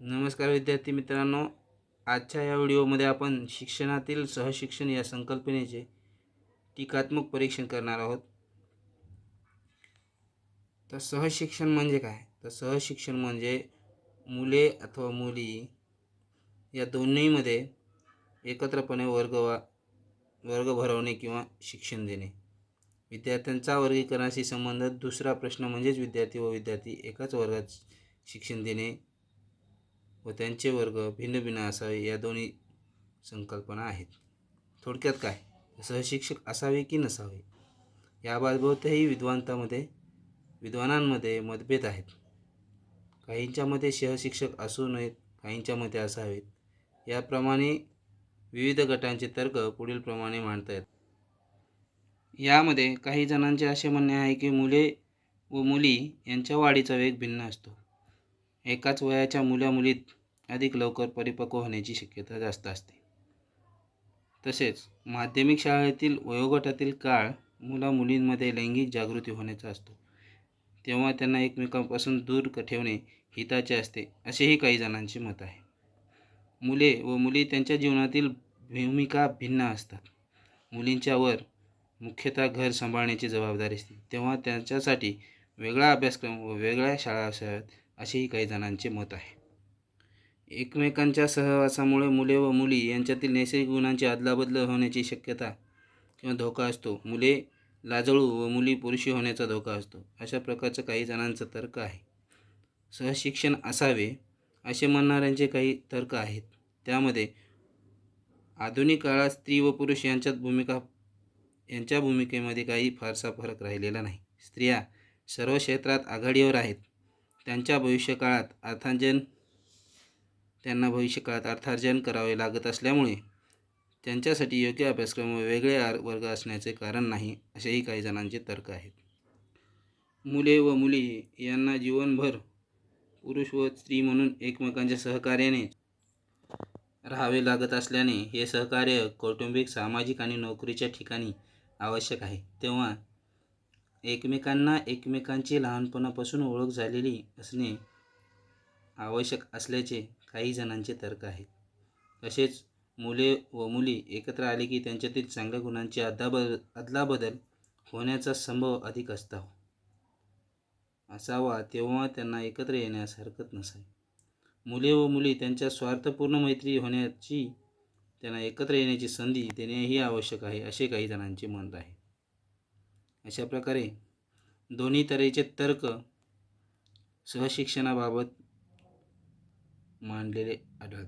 नमस्कार विद्यार्थी मित्रांनो आजच्या या व्हिडिओमध्ये आपण शिक्षणातील सहशिक्षण या संकल्पनेचे टीकात्मक परीक्षण करणार आहोत. तर सहशिक्षण म्हणजे काय? तर सहशिक्षण म्हणजे मुले अथवा मुली या दोन्हीमध्ये एकत्रपणे वर्ग वा वर्ग भरवणे किंवा शिक्षण देणे. विद्यार्थ्यांचा वर्गीकरणाशी संबंधित दुसरा प्रश्न म्हणजेच विद्यार्थी व विद्यार्थी एकाच वर्गात शिक्षण देणे. व त्यांचे वर्ग भिन्न भिन्न असावे या दोन्ही संकल्पना आहेत. थोडक्यात काय? सहशिक्षक असावे की नसावे? याबाबतही विद्वांतामध्ये विद्वानांमध्ये मतभेद आहेत. काहींच्या मते सहशिक्षक असू नयेत काहींच्या मते असावेत. याप्रमाणे विविध गटांचे तर्क पुढीलप्रमाणे मांडता येतात. यामध्ये काही जणांचे असे म्हणणे आहे की मुले व मुली यांच्या वाढीचा वेग भिन्न असतो. एकाच वयाच्या मुलामुलीत अधिक लवकर परिपक्व होण्याची शक्यता जास्त असते. तसेच माध्यमिक शाळेतील वयोगटातील काळ मुला मुलींमध्ये लैंगिक जागृती होण्याचा असतो. तेव्हा त्यांना एकमेकांपासून दूर ठेवणे हिताचे असते असेही काही जणांचे मत आहे. मुले व मुली त्यांच्या जीवनातील भूमिका भिन्न असतात. मुलींच्यावर मुख्यतः घर सांभाळण्याची जबाबदारी असते. तेव्हा त्यांच्यासाठी वेगळा अभ्यासक्रम व वेगळ्या शाळा असाव्यात असेही काही जणांचे मत आहे. एकमेकांच्या सहवासामुळे मुले व मुली यांच्यातील नैसर्गिक गुणांची अदलाबदल होण्याची शक्यता किंवा धोका असतो. मुले लाजळू व मुली पुरुषी होण्याचा धोका असतो. अशा प्रकारचं काही जणांचा तर्क आहे. सहशिक्षण असावे असे म्हणणाऱ्यांचे काही तर्क आहेत. त्यामध्ये आधुनिक काळात स्त्री व पुरुष यांच्यात भूमिका यांच्या भूमिकेमध्ये काही फारसा फरक राहिलेला नाही. स्त्रिया सर्व क्षेत्रात आघाडीवर आहेत. त्यांच्या भविष्यकाळात अर्थांजन त्यांना भविष्यकाळात अर्थार्जन करावे लागत असल्यामुळे त्यांच्यासाठी योग्य अभ्यासक्रम व वेगळे वर्ग असण्याचे कारण नाही असेही काही जणांचे तर्क आहेत. मुले व मुली यांना जीवनभर पुरुष व स्त्री म्हणून एकमेकांच्या सहकार्याने राहावे लागत असल्याने हे सहकार्य कौटुंबिक सामाजिक आणि नोकरीच्या ठिकाणी आवश्यक आहे. तेव्हा एकमेकांना एकमेकांची लहानपणापासून ओळख झालेली असणे आवश्यक असल्याचे काही जणांचे तर्क आहेत. तसेच मुले व मुली एकत्र आले की त्यांच्यातील चांगल्या गुणांची अदलाबदल अदलाबदल होण्याचा संभव अधिक असता. असावा तेव्हा त्यांना एकत्र येण्यास हरकत नसावी. मुले व मुली त्यांच्या स्वार्थपूर्ण मैत्री होण्याची त्यांना एकत्र येण्याची संधी देणेही आवश्यक आहे असे काही जणांचे मत आहे. अशा प्रकारे दोन्ही तऱ्हेचे तर्क सहशिक्षणाबाबत mandiri adalah